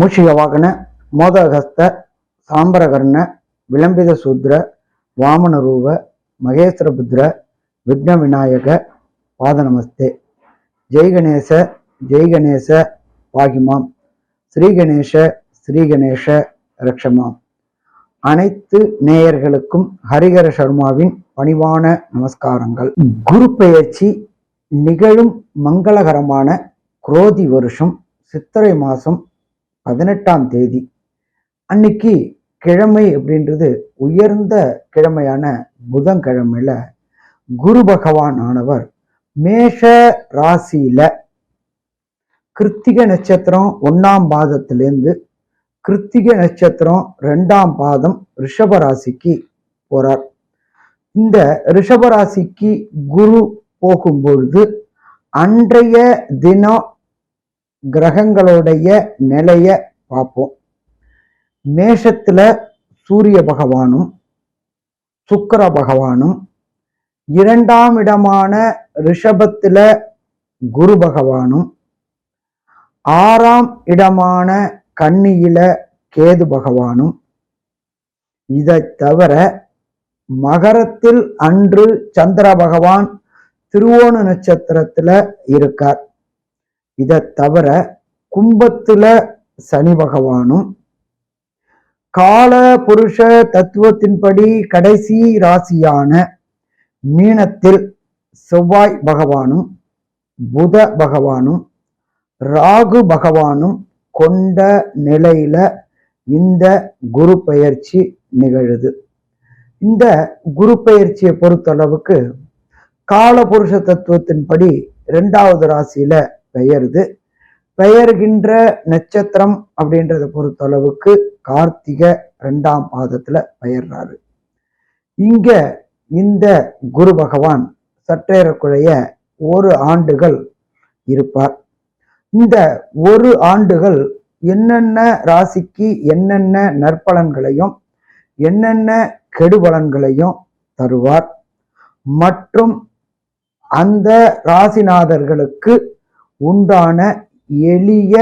மூஷிக வாகன மோதகஸ்த சாம்பரகர்ண விளம்பித சூத்ர வாமன ரூப மகேஸ்வரபுத்ர விக்ன விநாயக பாதநமஸ்தே. ஜெய் கணேச ஜெய் கணேச பாகிமாம். ஸ்ரீ கணேச ஸ்ரீ கணேச ரக்ஷமாம். அனைத்து நேயர்களுக்கும் ஹரிகர சர்மாவின் பணிவான நமஸ்காரங்கள். குரு பெயர்ச்சி நிகழும் மங்களகரமான குரோதி வருஷம் சித்திரை மாதம் பதினெட்டாம் தேதி. அன்னைக்கு கிழமை அப்படின்றது உயர்ந்த கிழமையான புதன்கிழமையில குரு பகவான் ஆனவர் மேஷ ராசியில கிருத்திக நட்சத்திரம் ஒன்னாம் பாதத்திலேருந்து கிருத்திக நட்சத்திரம் ரெண்டாம் பாதம் ரிஷப ராசிக்கு போறார். இந்த ரிஷபராசிக்கு குரு போகும்பொழுது அன்றைய தினம் கிரகங்களுடைய நிலைய பார்ப்போம். மேஷத்துல சூரிய பகவானும் சுக்கர பகவானும் இரண்டாம் இடமான ரிஷபத்துல குரு பகவானும் ஆறாம் இடமான கன்னியில கேது பகவானும். இதை தவிர மகரத்தில் அன்று சந்திர பகவான் திருவோண நட்சத்திரத்துல இருக்கார். இதை தவிர கும்பத்துல சனி பகவானும் கால புருஷ தத்துவத்தின்படி கடைசி ராசியான மீனத்தில் செவ்வாய் பகவானும் புத பகவானும் ராகு பகவானும் கொண்ட நிலையில இந்த குரு பெயர்ச்சி நிகழுது. இந்த குரு பெயர்ச்சியை பொறுத்தளவுக்கு காலபுருஷ தத்துவத்தின்படி ரெண்டாவது ராசியில பெயருது. பெயர்கின்ற நட்சத்திரம் அப்படின்றத பொறுத்தளவுக்கு கார்த்திக ரெண்டாம் பாதத்துல பெயர்றாரு. இங்க இந்த குரு பகவான் சற்றேறக்குழைய ஒரு ஆண்டுகள் இருப்பார். இந்த ஒரு ஆண்டுகள் என்னென்ன ராசிக்கு என்னென்ன நற்பலன்களையும் என்னென்ன கெடுபலன்களையும் தருவார். மற்றும் அந்த ராசிநாதர்களுக்கு உண்டான எளிய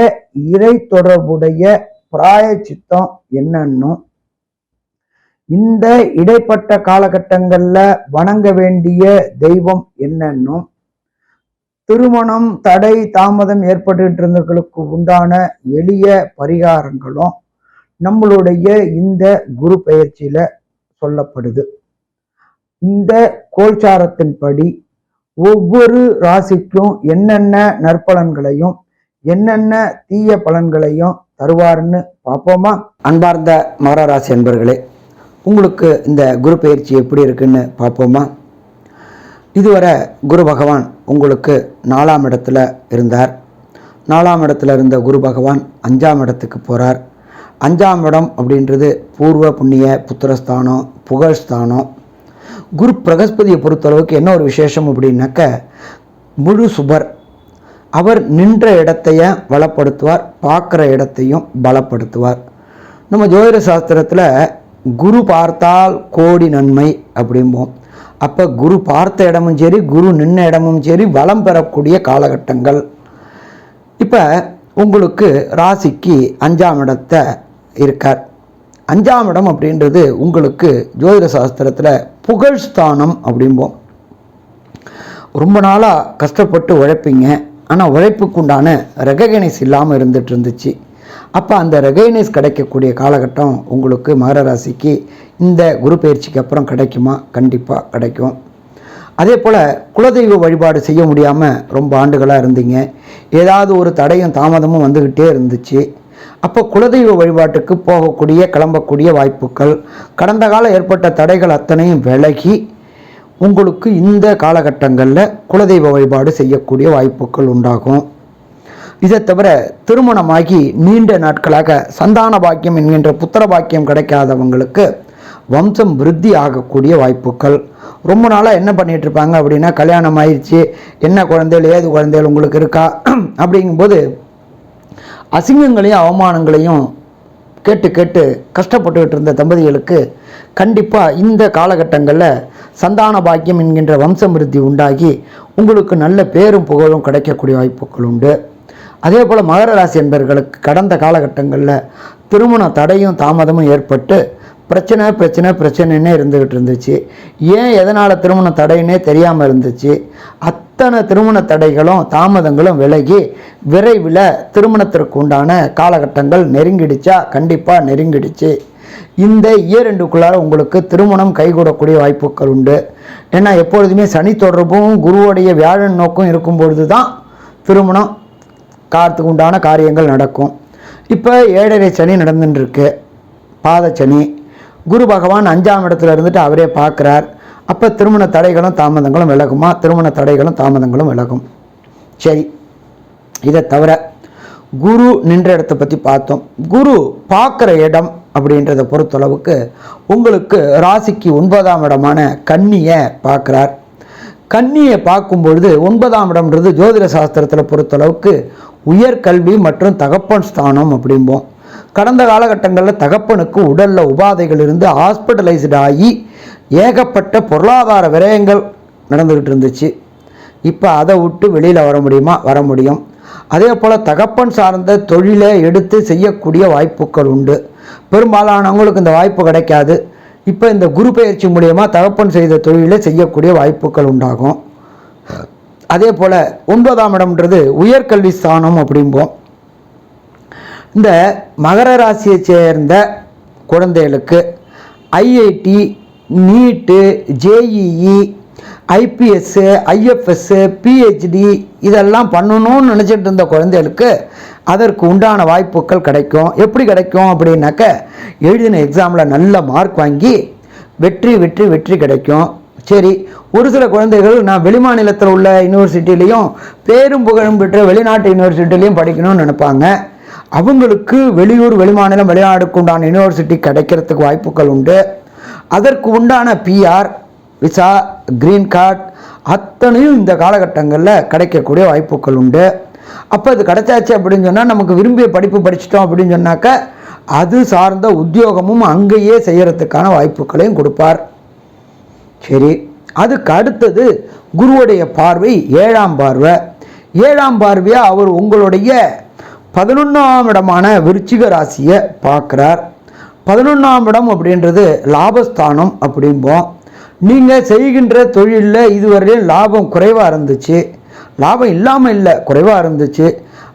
இறை தொடர்புடைய பிராயச்சித்தம் என்னன்னும் இந்த இடைப்பட்ட காலகட்டங்கள்ல வணங்க வேண்டிய தெய்வம் என்னன்னும் திருமணம் தடை தாமதம் ஏற்பட்டு இருந்தவர்களுக்கு உண்டான எளிய பரிகாரங்களும் நம்மளுடைய இந்த குரு பயிற்சியில சொல்லப்படுது. இந்த கோல்சாரத்தின்படி ஒவ்வொரு ராசிக்கும் என்னென்ன நற்பலன்களையும் என்னென்ன தீய பலன்களையும் தருவார்னு பார்ப்போமா? அன்பார்ந்த மகர ராசி அன்பர்களே உங்களுக்கு இந்த குரு பயிற்சி எப்படி இருக்குன்னு பார்ப்போமா? இதுவரை குரு பகவான் உங்களுக்கு நாலாம் இடத்துல இருந்தார். நாலாம் இடத்துல இருந்த குரு பகவான் அஞ்சாம் இடத்துக்கு போகிறார் அஞ்சாம் இடம் அப்படின்றது பூர்வ புண்ணிய புத்திரஸ்தானம் புகழ்ஸ்தானம். குரு பிரகஸ்பதியை பொறுத்தளவுக்கு என்ன ஒரு விசேஷம் அப்படின்னாக்க முழு சுபர். அவர் நின்ற இடத்தைய வளப்படுத்துவார் பார்க்குற இடத்தையும் பலப்படுத்துவார். நம்ம ஜோதிட சாஸ்திரத்தில் குரு பார்த்தால் கோடி நன்மை அப்படிம்போம். அப்போ குரு பார்த்த இடமும் சரி குரு நின்ற இடமும் சரி வளம் பெறக்கூடிய காலகட்டங்கள். இப்போ உங்களுக்கு ராசிக்கு அஞ்சாம் இடத்தை இருக்கார். அஞ்சாம் இடம் அப்படின்றது உங்களுக்கு ஜோதிட சாஸ்திரத்தில் புகழ் ஸ்தானம் அப்படிம்போம். ரொம்ப நாளாக கஷ்டப்பட்டு உழைப்பீங்க. ஆனால் உழைப்புக்கு உண்டான ரெகனைஸ் இல்லாமல் இருந்துட்டு இருந்துச்சு. அப்போ அந்த ரெகனைஸ் கிடைக்கக்கூடிய காலகட்டம் உங்களுக்கு மகர ராசிக்கு இந்த குரு பயிற்சிக்கு அப்புறம் கிடைக்குமா? கண்டிப்பாக கிடைக்கும். அதே போல் குலதெய்வ வழிபாடு செய்ய முடியாமல் ரொம்ப ஆண்டுகளாக இருந்தீங்க. ஏதாவது ஒரு தடையும் தாமதமும் வந்துக்கிட்டே இருந்துச்சு. அப்போ குலதெய்வ வழிபாட்டுக்கு போகக்கூடிய கிளம்பக்கூடிய வாய்ப்புகள். கடந்த காலம் ஏற்பட்ட தடைகள் அத்தனையும் விலகி உங்களுக்கு இந்த காலகட்டங்களில் குலதெய்வ வழிபாடு செய்யக்கூடிய வாய்ப்புகள் உண்டாகும். இதை தவிர திருமணமாகி நீண்ட நாட்களாக சந்தான பாக்கியம் என்கின்ற புத்திர பாக்கியம் கிடைக்காதவங்களுக்கு வம்சம் விருத்தி ஆகக்கூடிய வாய்ப்புகள். ரொம்ப நாளாக என்ன பண்ணிட்டு இருப்பாங்க அப்படின்னா கல்யாணம் ஆயிடுச்சு என்ன குழந்தைகள் ஏது குழந்தைகள் உங்களுக்கு இருக்கா அப்படிங்கும்போது அசிங்கங்களையும் அவமானங்களையும் கேட்டு கேட்டு கஷ்டப்பட்டுக்கிட்டு இருந்த தம்பதிகளுக்கு கண்டிப்பாக இந்த காலகட்டங்களில் சந்தான பாக்கியம் என்கின்ற வம்சமிருத்தி உண்டாகி உங்களுக்கு நல்ல பேரும் புகழும் கிடைக்கக்கூடிய வாய்ப்புகள் உண்டு. அதே போல் மகர ராசி என்பவர்களுக்கு கடந்த காலகட்டங்களில் திருமண தடையும் தாமதமும் ஏற்பட்டு பிரச்சனை பிரச்சனை பிரச்சனைன்னே இருந்துக்கிட்டு இருந்துச்சு. ஏன் எதனால் திருமண தடைன்னே தெரியாமல் இருந்துச்சு? அத் அத்தனை திருமண தடைகளும் தாமதங்களும் விலகி விரைவில் திருமணத்திற்கு உண்டான காலகட்டங்கள் நெருங்கிடுச்சா? கண்டிப்பாக நெருங்கிடுச்சு. இந்த இயர் ரெண்டுக்குள்ளார உங்களுக்கு திருமணம் கைகூடக்கூடிய வாய்ப்புகள் உண்டு. ஏன்னா எப்பொழுதுமே சனி தொடர்பும் குருவுடைய வியாழன் நோக்கம் இருக்கும் பொழுது தான் திருமணம் காரத்துக்கு உண்டான காரியங்கள் நடக்கும். இப்போ ஏழரை சனி நடந்துட்டுருக்கு பாத பாதச்சனி குரு பகவான் அஞ்சாம் இடத்துல இருந்துட்டு அவரே பார்க்குறார். அப்போ திருமண தடைகளும் தாமதங்களும் விலகுமா? திருமண தடைகளும் தாமதங்களும் விலகும். சரி. இதை தவிர குரு நின்ற இடத்த பற்றி பார்த்தோம். குரு பார்க்குற இடம் அப்படின்றத பொறுத்தளவுக்கு உங்களுக்கு ராசிக்கு ஒன்பதாம் இடமான கன்னியை பார்க்குறார். கன்னியை பார்க்கும்பொழுது ஒன்பதாம் இடம்ன்றது ஜோதிட சாஸ்திரத்தில் பொறுத்தளவுக்கு உயர்கல்வி மற்றும் தகப்பன் ஸ்தானம் அப்படிம்போம். கடந்த காலகட்டங்களில் தகப்பனுக்கு உடலில் உபாதைகள் இருந்து ஹாஸ்பிட்டலைஸ்டு ஆகி ஏகப்பட்ட பொருளாதார விரயங்கள் நடந்துக்கிட்டு இருந்துச்சு. இப்போ அதை விட்டு வெளியில் வர முடியுமா? வர முடியும். அதே போல் தகப்பன் சார்ந்த தொழிலை எடுத்து செய்யக்கூடிய வாய்ப்புகள் உண்டு. பெரும்பாலானவங்களுக்கு இந்த வாய்ப்பு கிடைக்காது. இப்போ இந்த குரு பயிற்சி மூலியமாக தகப்பன் செய்த தொழிலை செய்யக்கூடிய வாய்ப்புகள் உண்டாகும். அதே போல் ஒன்பதாம் இடம்ன்றது உயர்கல்வி ஸ்தானம் அப்படிம்போம். இந்த மகர ராசியை சேர்ந்த குழந்தைகளுக்கு IIT NEET JEE IPS IFS PhD இதெல்லாம் பண்ணணும்னு நினச்சிட்டு இருந்த குழந்தைகளுக்கு அதற்கு உண்டான வாய்ப்புகள் கிடைக்கும். எப்படி கிடைக்கும் அப்படின்னாக்க எழுதின எக்ஸாமில் நல்ல மார்க் வாங்கி வெற்றி வெற்றி வெற்றி கிடைக்கும். சரி ஒரு சில குழந்தைகள் நான் வெளிமாநிலத்தில் உள்ள யூனிவர்சிட்டிலையும் பேரும் புகழும் பெற்ற வெளிநாட்டு யூனிவர்சிட்டிலையும் படிக்கணும்னு நினைப்பாங்க. அவங்களுக்கு வெளியூர் வெளிமாநிலம் வெளிநாடுக்கு உண்டான யூனிவர்சிட்டி கிடைக்கிறதுக்கு வாய்ப்புகள் உண்டு. அதற்கு உண்டான பிஆர் விசா கிரீன் கார்டு அத்தனையும் இந்த காலகட்டங்களில் கிடைக்கக்கூடிய வாய்ப்புகள் உண்டு. அப்போ அது கிடைச்சாச்சு அப்படின்னு சொன்னால் நமக்கு விரும்பிய படிப்பு படிச்சிட்டோம் அப்படின்னு சொன்னாக்க அது சார்ந்த உத்தியோகமும் அங்கேயே செய்கிறதுக்கான வாய்ப்புகளையும் கொடுப்பார். சரி அதுக்கு அடுத்தது குருவுடைய பார்வை ஏழாம் பார்வை. ஏழாம் பார்வையாக அவர் உங்களுடைய பதினொன்றாம் இடமான விருச்சிக ராசியை பார்க்குறார். பதினொன்றாம் இடம் அப்படின்றது லாபஸ்தானம் அப்படிம்போம். நீங்கள் செய்கின்ற தொழிலில் இதுவரையிலும் லாபம் குறைவாக இருந்துச்சு. லாபம் இல்லாமல் இல்லை குறைவாக இருந்துச்சு.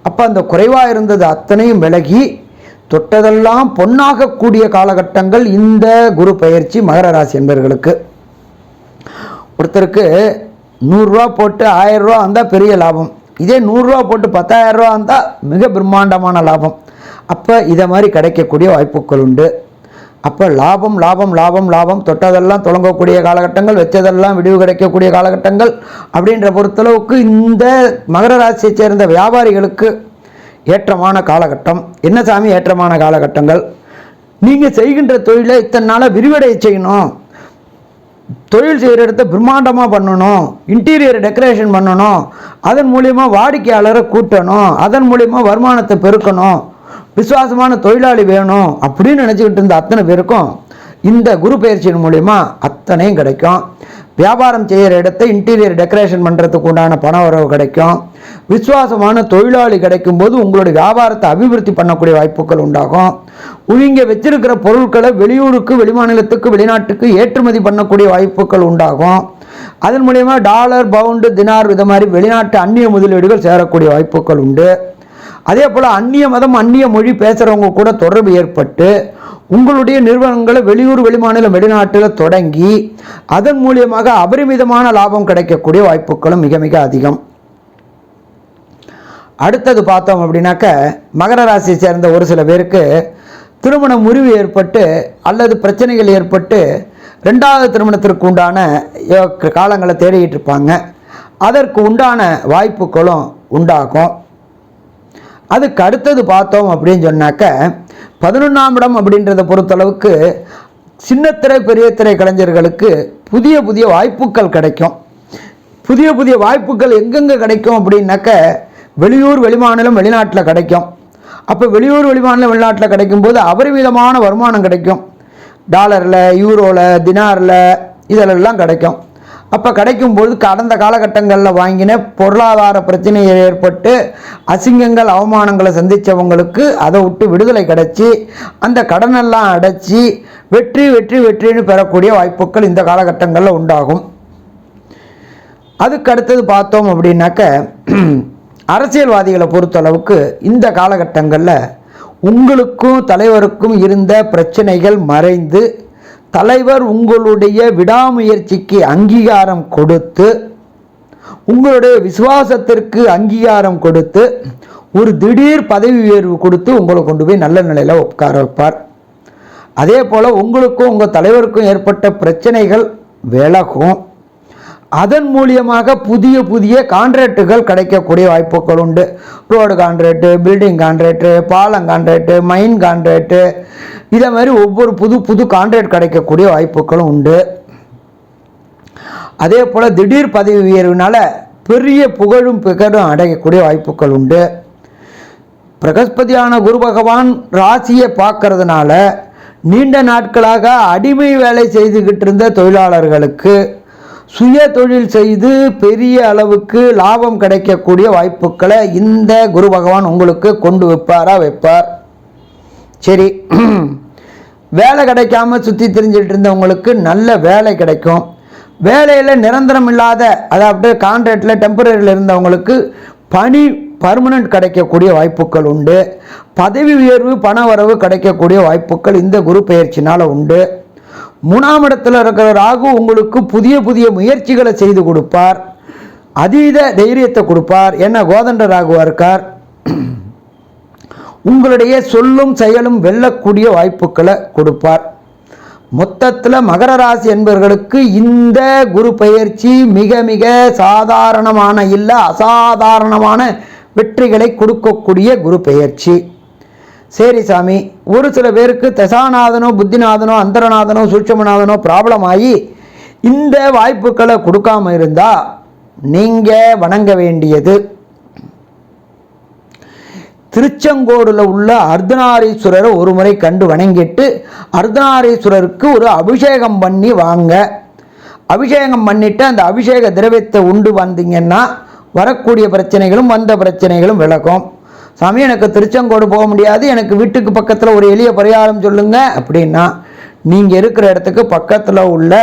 அப்போ அந்த குறைவாக இருந்தது அத்தனையும் விலகி தொட்டதெல்லாம் பொன்னாகக்கூடிய காலகட்டங்கள் இந்த குரு பயிற்சி மகர ராசி என்பவர்களுக்கு ஒருத்தருக்கு நூறுரூவா போட்டு ஆயிரரூவா வந்தால் பெரிய லாபம். இதே நூறுரூவா போட்டு பத்தாயிரரூவா இருந்தால் மிக பிரம்மாண்டமான லாபம். அப்போ இதை மாதிரி கிடைக்கக்கூடிய வாய்ப்புகள் உண்டு. அப்போ லாபம் லாபம் லாபம் லாபம். தொட்டதெல்லாம் தொடங்கக்கூடிய காலகட்டங்கள் வச்சதெல்லாம் விடிவு கிடைக்கக்கூடிய காலகட்டங்கள் அப்படின்ற பொறுத்தளவுக்கு இந்த மகர ராசியை சேர்ந்த வியாபாரிகளுக்கு ஏற்றமான காலகட்டம். என்ன சாமி? ஏற்றமான காலகட்டங்கள். நீங்கள் செய்கின்ற தொழிலை இத்தனை நாளாக விரிவடைய செய்யணும். தொழில் செய்கிற இடத்த பிரம்மாண்டமாக பண்ணணும். இன்டீரியர் டெக்கரேஷன் பண்ணணும். அதன் மூலிமா வாடிக்கையாளரை கூட்டணும். அதன் மூலிமா வருமானத்தை பெருக்கணும். விசுவாசமான தொழிலாளி வேணும் அப்படின்னு நினச்சிக்கிட்டு இருந்த அத்தனை பேருக்கும் இந்த குரு பயிற்சியின் மூலிமா அத்தனையும் கிடைக்கும். வியாபாரம் செய்கிற இடத்த இன்டீரியர் டெக்கரேஷன் பண்ணுறதுக்கு உண்டான பண வரவு கிடைக்கும். விசுவாசமான தொழிலாளி கிடைக்கும் போது உங்களுடைய வியாபாரத்தை அபிவிருத்தி பண்ணக்கூடிய வாய்ப்புகள் உண்டாகும். இங்கே வச்சிருக்கிற பொருட்களை வெளியூருக்கு வெளிமாநிலத்துக்கு வெளிநாட்டுக்கு ஏற்றுமதி பண்ணக்கூடிய வாய்ப்புகள் உண்டாகும். அதன் மூலயமா டாலர் பவுண்டு தினார் இது மாதிரி வெளிநாட்டு அந்நிய முதலீடுகள் சேரக்கூடிய வாய்ப்புகள் உண்டு. அதே போல் அந்நிய மதம் அந்நிய மொழி பேசுகிறவங்க கூட தொடர்பு ஏற்பட்டு உங்களுடைய நிறுவனங்களை வெளியூர் வெளிமாநிலம் வெளிநாட்டில் தொடங்கி அதன் மூலியமாக அபரிமிதமான லாபம் கிடைக்கக்கூடிய வாய்ப்புகளும் மிக மிக அதிகம். அடுத்தது பார்த்தோம் அப்படின்னாக்க மகர ராசியை சேர்ந்த ஒரு சில பேருக்கு திருமண முறிவு ஏற்பட்டு அல்லது பிரச்சனைகள் ஏற்பட்டு ரெண்டாவது திருமணத்திற்கு உண்டான யோ- காலங்களை தேடிக்கிட்டு இருப்பாங்க. அதற்கு உண்டான வாய்ப்புகளும் உண்டாகும். அதுக்கு அடுத்தது பார்த்தோம் அப்படின்னு சொன்னாக்க பதினொன்றாம் இடம் அப்படின்றத பொறுத்தளவுக்கு சின்னத்திரை பெரிய திரை கலைஞர்களுக்கு புதிய புதிய வாய்ப்புகள் கிடைக்கும். புதிய புதிய வாய்ப்புகள் எங்கெங்கே கிடைக்கும் அப்படின்னாக்க வெளியூர் வெளிமாநிலம் வெளிநாட்டில் கிடைக்கும். அப்போ வெளியூர் வெளிமாநிலம் வெளிநாட்டில் கிடைக்கும்போது அபரிமிதமான வருமானம் கிடைக்கும். டாலரில் யூரோவில் தினாரில் இதிலெல்லாம் கிடைக்கும். அப்போ கிடைக்கும்போது கடந்த காலகட்டங்களில் வாங்கின பொருளாதார பிரச்சனை ஏற்பட்டு அசிங்கங்கள் அவமானங்களை சந்தித்தவங்களுக்கு அதை விட்டு விடுதலை கிடைச்சி அந்த கடனெல்லாம் அடைச்சி வெற்றி வெற்றி வெற்றின்னு பெறக்கூடிய வாய்ப்புகள் இந்த காலகட்டங்களில் உண்டாகும். அதுக்கு அடுத்தது பார்த்தோம் அப்படின்னாக்க அரசியல்வாதிகளை பொறுத்தளவுக்கு இந்த காலகட்டங்களில் உங்களுக்கும் தலைவருக்கும் இருந்த பிரச்சனைகள் மறைந்து தலைவர் உங்களுடைய விடாமுயற்சிக்கு அங்கீகாரம் கொடுத்து உங்களுடைய விசுவாசத்திற்கு அங்கீகாரம் கொடுத்து ஒரு திடீர் பதவி உயர்வு கொடுத்து உங்களை கொண்டு போய் நல்ல நிலையில் உட்கார வைப்பார். அதே போல் உங்களுக்கும் உங்கள் தலைவருக்கும் ஏற்பட்ட பிரச்சனைகள் விலகும். அதன் மூலியமாக புதிய புதிய கான்ட்ராக்டுகள் கிடைக்கக்கூடிய வாய்ப்புகள் உண்டு. ரோடு கான்ட்ராக்டு பில்டிங் கான்ட்ராக்டு பாலம் கான்ட்ராக்டு மைன் கான்ட்ராக்டு இதை மாதிரி ஒவ்வொரு புது புது கான்ட்ராக்ட் கிடைக்கக்கூடிய வாய்ப்புகளும் உண்டு. அதே போல் திடீர் பதவி உயர்வினால் பெரிய புகழும் புகழும் அடையக்கூடிய வாய்ப்புகள் உண்டு. பிரகஸ்பதியான குரு பகவான் ராசியை பார்க்கறதுனால நீண்ட நாட்களாக அடிமை வேலை செய்துக்கிட்டு இருந்த தொழிலாளர்களுக்கு சுய தொழில் செய்து பெரிய அளவுக்கு லாபம் கிடைக்கக்கூடிய வாய்ப்புகளை இந்த குரு பகவான் உங்களுக்கு கொண்டு வைப்பாரா வைப்பார்? சரி. வேலை கிடைக்காம சுற்றி தெரிஞ்சிட்டு இருந்தவங்களுக்கு நல்ல வேலை கிடைக்கும். வேலையில் நிரந்தரம் இல்லாத அதாவது கான்ட்ராக்டில் டெம்பரரியில் இருந்தவங்களுக்கு பணி பர்மனண்ட் கிடைக்கக்கூடிய வாய்ப்புகள் உண்டு. பதவி உயர்வு பண வரவு கிடைக்கக்கூடிய வாய்ப்புகள் இந்த குரு பயிற்சினால் உண்டு. மூணாம் இடத்துல இருக்கிற ராகு உங்களுக்கு புதிய புதிய முயற்சிகளை செய்து கொடுப்பார். அதீத தைரியத்தை கொடுப்பார். என்ன? கோதண்ட ராகுவாக இருக்கார். உங்களுடைய சொல்லும் செயலும் வெல்லக்கூடிய வாய்ப்புகளை கொடுப்பார். மொத்தத்தில் மகர ராசி என்பவர்களுக்கு இந்த குரு பயிற்சி மிக மிக சாதாரணமான இல்லை அசாதாரணமான வெற்றிகளை கொடுக்கக்கூடிய குரு பெயர்ச்சி சரி சாமி. ஒரு சில பேருக்கு தசாநாதனோ புத்திநாதனோ அந்தரநாதனோ சூட்சமநாதனோ ப்ராப்ளம் ஆகி இந்த வாய்ப்புகளை கொடுக்காம இருந்தால் நீங்கள் வணங்க வேண்டியது. திருச்செங்கோடில் உள்ள அர்த்தநாரீஸ்வரரை ஒரு முறை கண்டு வணங்கிட்டு அர்த்தநாரீஸ்வரருக்கு ஒரு அபிஷேகம் பண்ணி வாங்க. அபிஷேகம் பண்ணிட்டு அந்த அபிஷேக திரவியத்தை உண்டு வந்தீங்கன்னா வரக்கூடிய பிரச்சனைகளும் வந்த பிரச்சனைகளும் விளக்கும் சாமி எனக்கு திருச்செங்கோடு போக முடியாது எனக்கு வீட்டுக்கு பக்கத்தில் ஒரு எளிய பரிகாரம் சொல்லுங்க அப்படின்னா நீங்கள் இருக்கிற இடத்துக்கு பக்கத்தில் உள்ள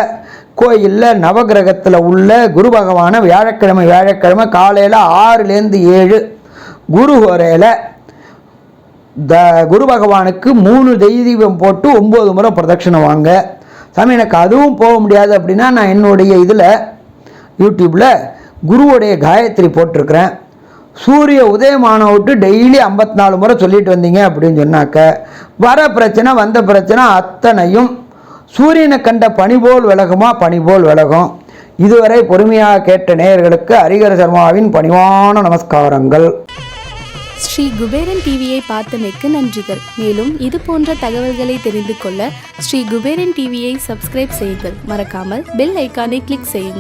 கோயிலில் நவகிரகத்தில் உள்ள குரு பகவானை வியாழக்கிழமை வியாழக்கிழமை காலையில் ஆறுலேருந்து ஏழு குரு ஹோரையில் த குரு பகவானுக்கு மூணு தெய்வம் போட்டு ஒம்பது முறை பிரதட்சணம் வாங்க. சாமி எனக்கு அதுவும் போக முடியாது அப்படின்னா நான் என்னுடைய இதில் யூடியூப்பில் குருவுடைய காயத்ரி போட்டிருக்கிறேன். சூரிய உதயமான விட்டு டெய்லி ஐம்பத்தி நாலு முறை சொல்லிட்டு வந்தீங்க அப்படின்னு சொன்னாக்க வர பிரச்சனை வந்த பிரச்சனை அத்தனையும் சூரியனை கண்ட பனிபோல் விலகுமா? பனிபோல் விலகும். இதுவரை பொறுமையாக கேட்ட நேயர்களுக்கு ஹரிகர சர்மாவின் பணிவான நமஸ்காரங்கள். ஸ்ரீ குபேரன் டிவியை பார்த்தமைக்கு நன்றிகள். மேலும் இது போன்ற தகவல்களை தெரிந்து கொள்ள ஸ்ரீ குபேரன் டிவியை சப்ஸ்கிரைப் செய்யுங்கள். மறக்காமல் பெல் ஐக்கானை கிளிக் செய்யுங்கள்.